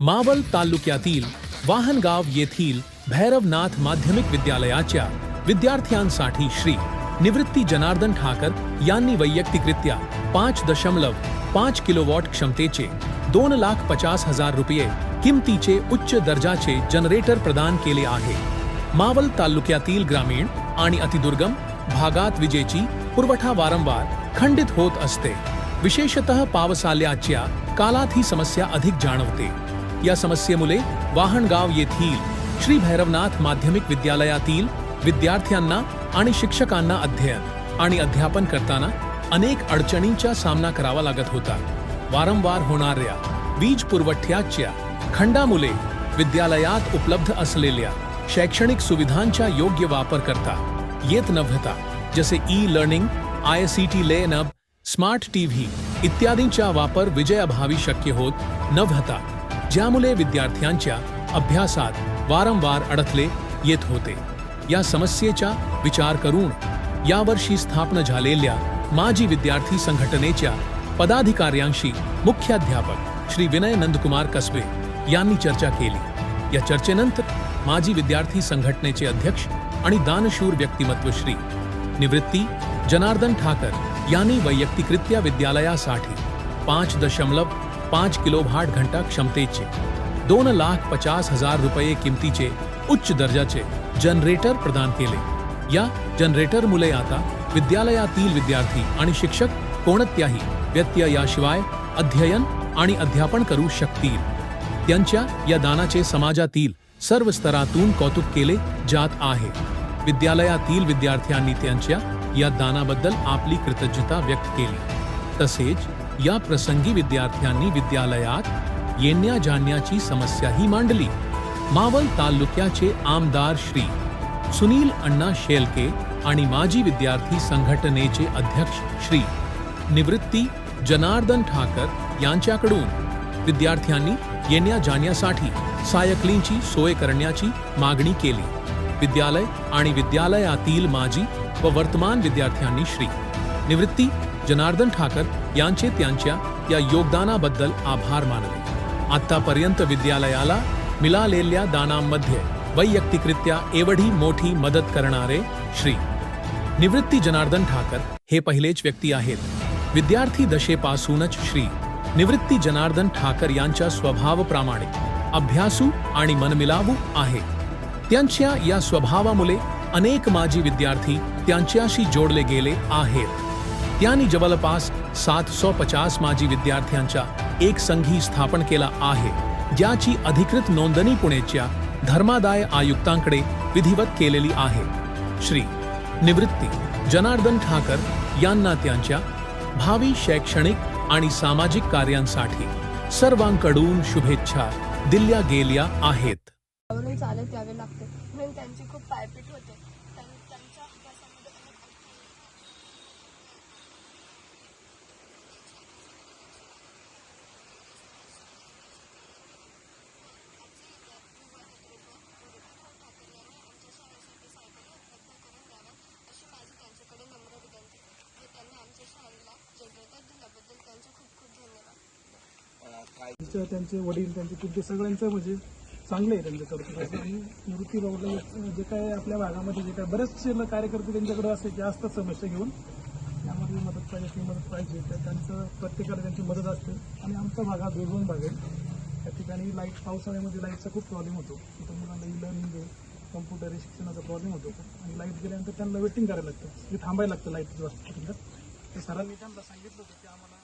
मावल तालुक्यातील वाहनगाव येथील भैरवनाथ माध्यमिक विद्यालयाच्या विद्यार्थ्यांसाठी श्री निवृत्ती जनार्दन ठाकर यांनी वैयक्तिकरित्या पाच दशमलव पाच किलोवॉट क्षमतेचे दोन लाख पचास हजार रुपये किमतीचे उच्च दर्जाचे जनरेटर प्रदान केले आहे. मावल तालुक्यातील ग्रामीण आणि अतिदुर्गम भागात विजेची पुरवठा वारंवार खंडित होत असते. विशेषतः पावसाल्याच्या कालात ही समस्या अधिक जाणवते. या समस्येमुळे वाहनगाव येथील श्री भैरवनाथ माध्यमिक विद्यालयातील विद्यार्थ्यांना आणि शिक्षकांना अध्ययन आणि अध्यापन करताना अनेक अडचणींचा सामना करावा लागत होता. वारंवार होणाऱ्या वीज पुरवठ्याच्या खंडामुळे विद्यालयात उपलब्ध असलेल्या शैक्षणिक सुविधांचा योग्य वापर करता येत नव्हता. जसे E learning I C T लेनअप smart TV इत्यादींचा वापर विजयाभावी शक्य होत नव्हता. ज्यामुळे विद्यार्थ्यांच्या अभ्यासात वारंवार अडथळे येत होते. या समस्येचा विचार करून यावर्षी स्थापन झालेल्या माजी विद्यार्थी संघटनेच्या पदाधिकाऱ्यांशी मुख्याध्यापक श्री विनय नंदकुमार कसबे यांनी चर्चा केली. या चर्चेनंतर माजी विद्यार्थी संघटनेचे अध्यक्ष आणि दानशूर व्यक्तिमत्व श्री निवृत्ती जनार्दन ठाकर यांनी वैयक्तिकरित्या विद्यालयासाठी पाच दशमलव पाच किलो भाट घंटा क्षमतेचे दोन लाख पचास हजार रुपये किमतीचे उच्च दर्जाचे जनरेटर प्रदान केले। या जनरेटर मुले आता विद्यालयातील विद्यार्थी आणि शिक्षक कोणत्याही व्यत्यय याशिवाय अध्ययन आणि अध्यापन करू शकतील। त्यांच्या या दानाचे समाजातील सर्व स्तरातून कौतुक केले जात आहे। विद्यालयातील विद्यार्थ्यांनी त्यांच्या या दानाबद्दल आपली कृतज्ञता व्यक्त केली। तसेच या प्रसंगी विद्यार्थ्यांनी विद्यालयात येण्या जाण्याची समस्याही मांडली. मावळ तालुक्याचे आमदार श्री सुनील अण्णा शेलके आणि माजी विद्यार्थी संघटनेचे अध्यक्ष श्री निवृत्ती जनार्दन ठाकर यांच्याकडून विद्यार्थ्यांनी येण्या जाण्यासाठी सायकलींची सोय करण्याची मागणी केली. विद्यालय आणि विद्यालयातील माजी व वर्तमान विद्यार्थ्यांनी श्री निवृत्ती जनार्दन ठाकर यांचे त्यांच्या या योगदानाबद्दल आभार मानले. आतापर्यंत विद्यालयाला मिळालेल्या दानांमध्ये वैयक्तिकरित्या एवढी मोठी मदत करणारे श्री. निवृत्ती जनार्दन ठाकर हे पहिलेच व्यक्ती आहेत. विद्यार्थी दशेपासूनच श्री. निवृत्ती जनार्दन ठाकर यांच्या स्वभावप्रमाणे अभ्यासू आणि मनमिलावू आहे. त्यांच्या या स्वभावामुळे अनेक माजी विद्यार्थी त्यांच्याशी जोडले गेले आहेत. त्यांनी जवळपास सात सौ पचास माजी विद्यार्थ्यांचा एक संघी स्थापन केला आहे ज्याची अधिकृत नोंदणी पुणेच्या धर्मादाय आयुक्तांकडे विधिवत केलेली आहे. श्री. निवृत्ती जनार्दन ठाकर यांना त्यांच्या भावी शैक्षणिक आणि सामाजिक कार्यांसाठी सर्वांकडून शुभेच्छा दिल्या गेल्या आहेत. चालत यावे लागते. म्हणून त्यांची खूप पायपीट होते त्यां- त्यांच्या अभ्यासामध्ये अनेक अडथळे अशी माझी त्यांच्याकडे नम्र विनंती व त्यांनी आमच्या शाळेला जनरेटर दिल्याबद्दल त्यांचे खूप खूप धन्यवाद त्यांचे वडील त्यांचे पिढी सगळ्यांचं म्हणजे चांगलं आहे त्यांचं कर्तृत्व आणि निवृत्ती बाबूला जे काय आपल्या भागामध्ये जे काय बरेचसे कार्यकर्ते त्यांच्याकडे असे जे असतात समस्या घेऊन त्यामध्ये मदत पाहिजे ती मदत पाहिजे. तर त्यांचं प्रत्येकाला त्यांची मदत असते. आणि आमचा भाग हा दुर्गम भाग आहे. त्या ठिकाणी लाइट पावसाळ्यामध्ये लाईटचा खूप प्रॉब्लेम होतो. तिथं मुलांना ई लर्निंग कम्प्युटर हे शिक्षणाचा प्रॉब्लेम होतो. आणि लाइट गेल्यानंतर त्यांना वेटिंग करायला लागतं. थांबायला लागतं लाइट वाजता ते सरांनी त्यांना सांगितलं होतं की आम्हाला